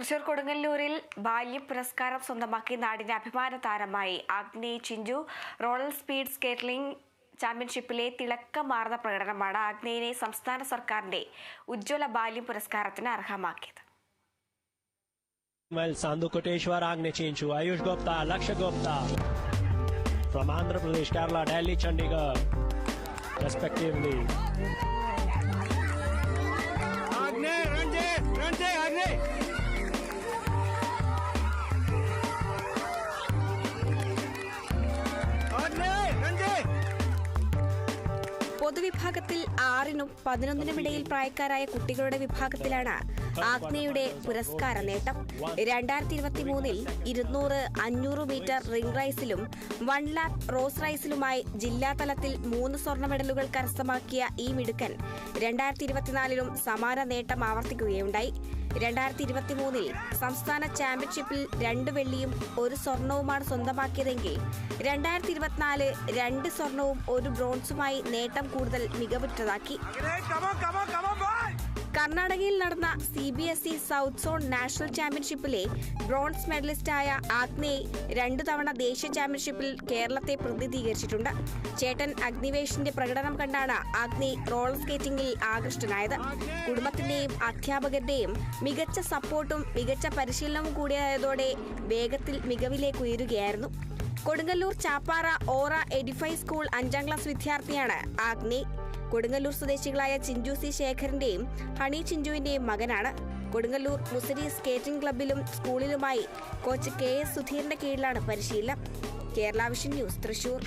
തൃശൂർ കൊടുങ്ങല്ലൂരിൽ ബാല്യ പുരസ്കാരം സ്വന്തമാക്കി നാടിന്റെ അഭിമാന താരമായി അഗ്നി ചിഞ്ചു റോളൽ സ്പീഡ് സ്കേറ്റ്ലിംഗ് ചാമ്പ്യൻഷിപ്പിലെ തിളക്കമാർന്ന പ്രകടനമാണ് അഗ്നിയെ സംസ്ഥാന സർക്കാരിന്റെ ഉജ്ജ്വല ബാല്യം പുരസ്കാരത്തിന് അർഹമാക്കിയത് Chinchu Ayush Gupta Laksha Gupta. From Kerala Delhi Chandigarh respectively. Agne, പൊതുവിഭാഗത്തിൽ ആറിനും പതിനൊന്നിനും ഇടയിൽ പ്രായക്കാരായ കുട്ടികളുടെ വിഭാഗത്തിലാണ് ആഗ്നയുടെ പുരസ്കാര നേട്ടം. രണ്ടായിരത്തി ഇരുപത്തി മൂന്നിൽ ഇരുന്നൂറ് അഞ്ഞൂറ് മീറ്റർ റിംഗ് റൈസിലും വൺ ലാക്ക് റോസ് റൈസിലുമായി ജില്ലാതലത്തിൽ മൂന്ന് സ്വർണ മെഡലുകൾ കരസ്ഥമാക്കിയ ഈ മിടുക്കൻ രണ്ടായിരത്തി ഇരുപത്തിനാലിലും സമാന നേട്ടം ആവർത്തിക്കുകയുണ്ടായി. രണ്ടായിരത്തി ഇരുപത്തി മൂന്നിൽ സംസ്ഥാന ചാമ്പ്യൻഷിപ്പിൽ രണ്ട് വെള്ളിയും ഒരു സ്വർണവുമാണ് സ്വന്തമാക്കിയതെങ്കിൽ രണ്ടായിരത്തി ഇരുപത്തിനാല് രണ്ട് സ്വർണവും ഒരു ബ്രോൺസുമായി നേട്ടം കൂടുതൽ മികവുറ്റതാക്കി. കർണാടകയിൽ നടന്ന C B S E south zone national ചാമ്പ്യൻഷിപ്പിലെ bronze മെഡലിസ്റ്റായ ആഗ്നേയ് രണ്ടു തവണ ദേശീയ ചാമ്പ്യൻഷിപ്പിൽ കേരളത്തെ പ്രതിനിധീകരിച്ചിട്ടുണ്ട്. ചേട്ടൻ അഗ്നിവേഷിന്റെ പ്രകടനം കണ്ടാണ് ആഗ്നേയ് റോളർ സ്കേറ്റിംഗിൽ ആകൃഷ്ടനായത്. കുടുംബത്തിന്റെയും അധ്യാപകരുടെയും മികച്ച സപ്പോർട്ടും മികച്ച പരിശീലനവും കൂടിയായതോടെ വേഗത്തിൽ മികവിലേക്ക് ഉയരുകയായിരുന്നു. Kodungallur Chappara Aura Edify school അഞ്ചാം ക്ലാസ് വിദ്യാർത്ഥിയാണ് ആഗ്നേയ്. കൊടുങ്ങല്ലൂർ സ്വദേശികളായ ചിഞ്ചു സി ശേഖരന്റെയും ഹണി ചിഞ്ചുവിന്റെയും മകനാണ്. കൊടുങ്ങല്ലൂർ മുസരി സ്കേറ്റിംഗ് ക്ലബിലും സ്കൂളിലുമായി കോച്ച് കെ എസ് സുധീറിന്റെ കീഴിലാണ് പരിശീലനം. Kerala Vision News Thrissur.